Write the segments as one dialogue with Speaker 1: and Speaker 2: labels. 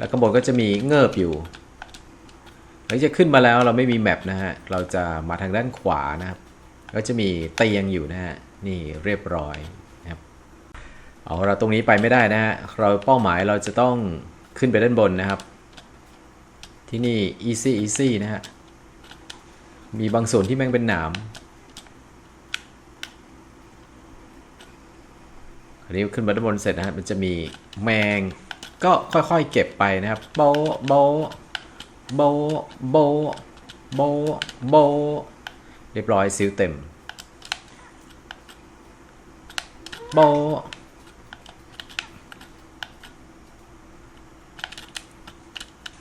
Speaker 1: แล้วข้างบนก็จะมีเงิบอยู่ หลังจากขึ้นมาแล้วเราไม่มีแมปนะฮะ เราจะมาทางด้านขวานะครับ ก็จะมีเตียงอยู่นะฮะ นี่เรียบร้อยนะครับ เอาเราตรงนี้ไปไม่ได้นะฮะ เราเป้าหมายเราจะต้องขึ้นไปด้านบนนะครับ ที่นี่ easy easy นะฮะ มีบางส่วนที่แม่งเป็นหนามอันนี้ขึ้นมาด้านบนเสร็จนะฮะ มันจะมีแมง ก็ค่อยๆเก็บไปนะครับโบโบโบโบโบโบเรียบร้อยซิลเต็มโบ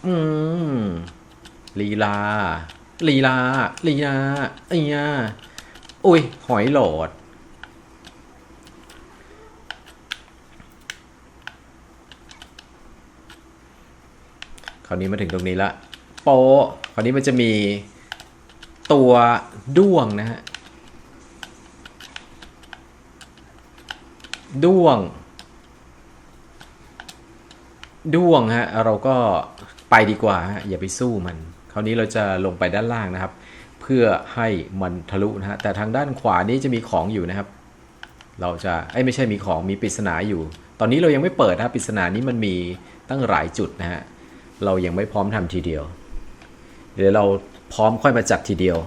Speaker 1: อืมลีลาลีลาลีลาไอ้ยาอุ้ย หอยโหลด คราวนี้มาถึงตรงนี้ละโปคราวนี้มันจะมีตัวด้วงนะฮะด้วง ด้วงฮะเราก็ไปดีกว่าฮะอย่าไปสู้มัน คราวนี้เราจะลงไปด้านล่างนะครับ เพื่อให้มันทะลุนะฮะแต่ทางด้านขวานี้จะมีของอยู่นะครับ เราจะไอ้ไม่ใช่มีของมีปริศนาอยู่ ตอนนี้เรายังไม่เปิดนะปริศนานี้มันมีตั้งหลายจุดนะฮะ เรายังไม่พร้อมทำทีเดียว เดี๋ยวเราพร้อมค่อยมาจัดทีเดียว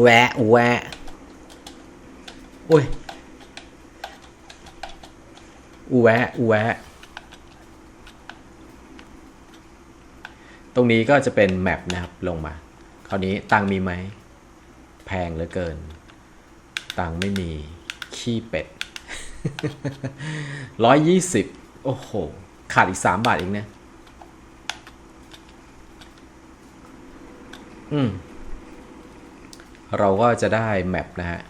Speaker 1: แวะแวะโอ้ยอูแวะอูแวะตรงนี้ก็จะเป็นแมปนะครับลงมา คราวนี้ตังมีไหม แพงเหลือเกิน ตังไม่มี ขี้เป็ด ร้อยยี่สิบโอ้โห ขาดอีกสามบาทเองเนี่ยอืม เราก็จะได้แมปนะฮะ